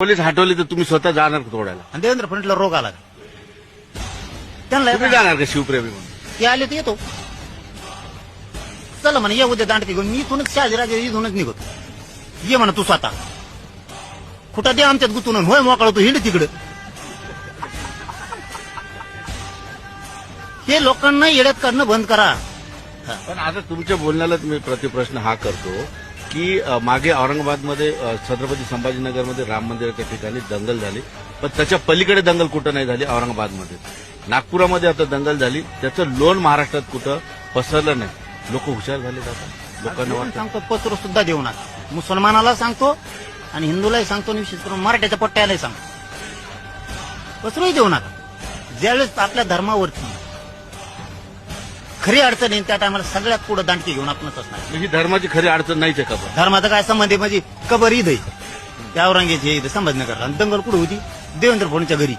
Police हटवले तर तुम्ही स्वतः जाणार का तोडायला? आणि देवेंद्र फडणवीसला रोग आला त्यांना तुम्ही जाणार का शिवप्रेमी म्हणून? ते आले तर येतो. चला म्हणे ये उद्या दांडके घेऊन. मी इथूनच शहाजीराजे इथूनच निघतो. ये म्हणा तू स्वतः. कुठं दे आमच्यात गुतून आणि होय मोकळा तू हिंड तिकडं. हे लोकांना येड्यात करणं बंद करा. पण आता तुमच्या बोलण्याला मी प्रतिप्रश्न हा करतो. की मागे औरंगाबादमध्ये छत्रपती संभाजीनगरमध्ये राम मंदिराच्या ठिकाणी दंगल झाली. पण त्याच्या पलीकडे दंगल कुठं नाही झाली? औरंगाबादमध्ये. नागपुरामध्ये आता दंगल झाली. त्याचं लोन महाराष्ट्रात कुठं पसरलं नाही. लोक हुशार झाले आता. लोकांना सांगतो पत्र सुद्धा देऊ नका. मुसलमानाला सांगतो आणि हिंदूलाही सांगतो आणि विशेष करून मराठ्याच्या पट्ट्यालाही सांगतो. पत्रही देऊ नका. ज्यावेळेस आपल्या धर्मावरती खरी अडचण येईल त्या टायमाला सगळ्यात पुढे दांडकी घेऊन आपणच असणार. ही धर्माची खरी अडचण नाहीच आहे का पण? धर्माचा काय संबंध आहे? म्हणजे कबर ईद आहे. त्या औरंगजेबची ईद संभाजीनगरला. आणि दंगल कुठे होती? देवेंद्र फडणवीसच्या घरी.